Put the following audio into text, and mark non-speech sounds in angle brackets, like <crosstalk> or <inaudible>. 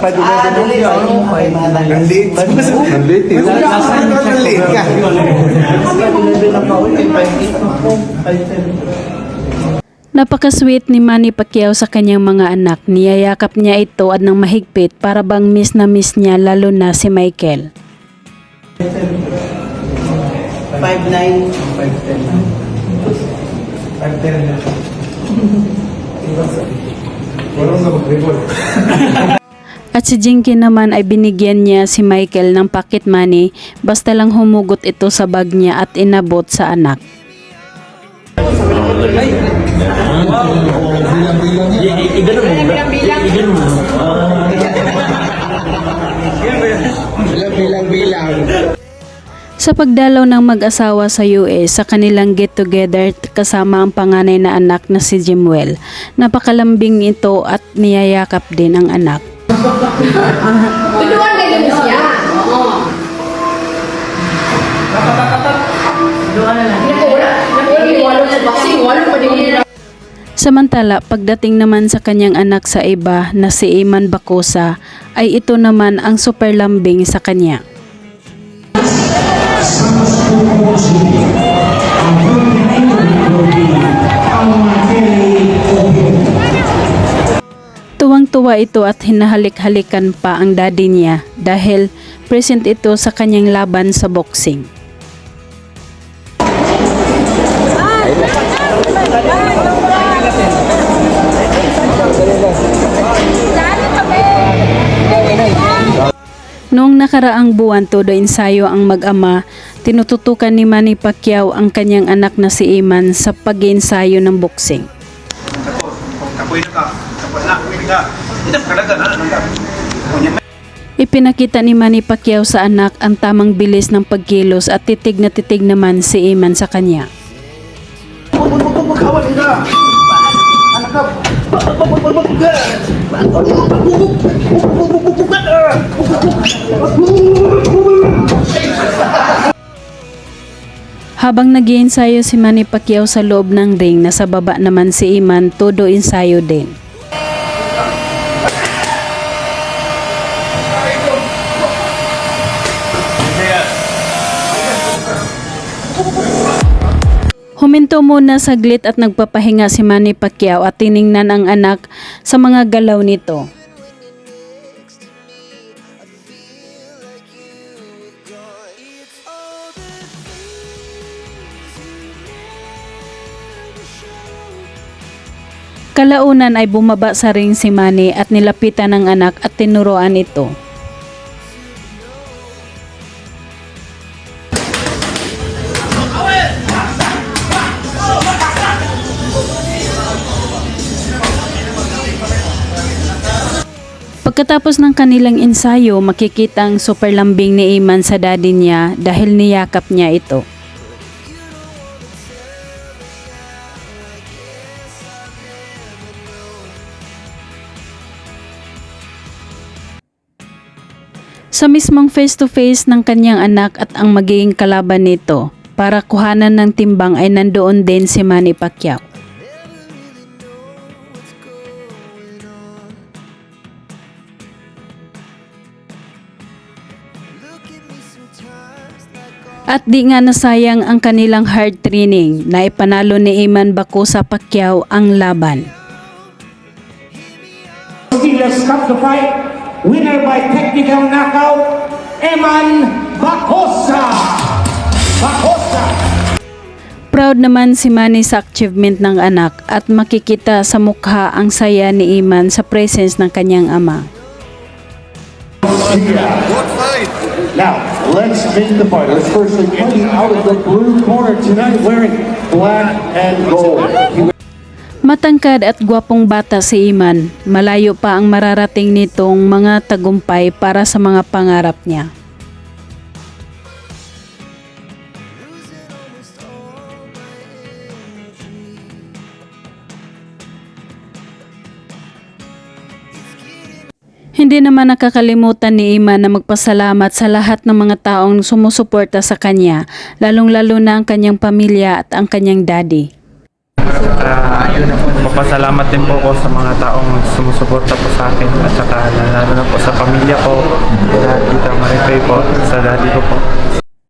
Ah, eh. Nanlit ka. Napaka-sweet ni Manny Pacquiao sa kanyang mga anak. Niyayakap niya ito at ng mahigpit para bang miss na miss niya lalo na si Michael. 5'9". 5'10". <laughs> At si Jinky naman ay binigyan niya si Michael ng pocket money basta lang humugot ito sa bag niya at inabot sa anak. Sa pagdalaw ng mag-asawa sa US sa kanilang get-together kasama ang panganay na anak na si Jimwell, napakalambing ito at niyayakap din ang anak. Tuduan kayo mo siya. Oo. Doon na lang. Naku, wala. Naku, hindi walo sa boxing. Walo pa din. Samantala, pagdating naman sa kanyang anak sa iba na si Iman Bacosa, ay ito naman ang super lambing sa kanya. Tuwang-tuwa ito at hinahalik-halikan pa ang daddy niya dahil present ito sa kanyang laban sa boxing. Noong nakaraang buwan todo ensayo ang mag-ama, tinututukan ni Manny Pacquiao ang kanyang anak na si Iman sa pag-ensayo ng boxing. Kapoy na ka. Kapoy na. Kalaga na. Ipinakita ni Manny Pacquiao sa anak ang tamang bilis ng pagkilos at titig na titig naman si Iman sa kanya. Habang nag ensayo si Manny Pacquiao sa loob ng ring, nasa baba naman si Iman, todo ensayo din. Huminto muna saglit at nagpapahinga si Manny Pacquiao at tiningnan ang anak sa mga galaw nito. Kalaunan ay bumaba sa ring si Manny at nilapitan ng anak at tinuruan ito. Pagkatapos ng kanilang ensayo, makikita ang super lambing ni Iman sa daddy niya dahil niyakap niya ito. Sa mismong face-to-face ng kanyang anak at ang magiging kalaban nito, para kuhanan ng timbang ay nandoon din si Manny Pacquiao. At di nga nasayang ang kanilang hard training na ipanalo ni Iman Bacosa Pacquiao ang laban. Steelers Cup to fight. Winner by technical knockout, Eman Bacosa. Bacosa. Proud naman si Manny sa achievement ng anak at makikita sa mukha ang saya ni Iman sa presence ng kanyang ama. Now, let's meet the fight. Let's first fighting out of the blue corner tonight wearing black and gold. Matangkad at gwapong bata si Iman, malayo pa ang mararating nitong mga tagumpay para sa mga pangarap niya. Hindi naman nakakalimutan ni Ima na magpasalamat sa lahat ng mga taong sumusuporta sa kanya, lalong-lalo na ang kanyang pamilya at ang kanyang daddy. Ah, papasalamat din po ako sa mga taong sumusuporta po sa akin at saka lalo na po sa pamilya ko, sa Tita Maripay po, sa daddy ko po,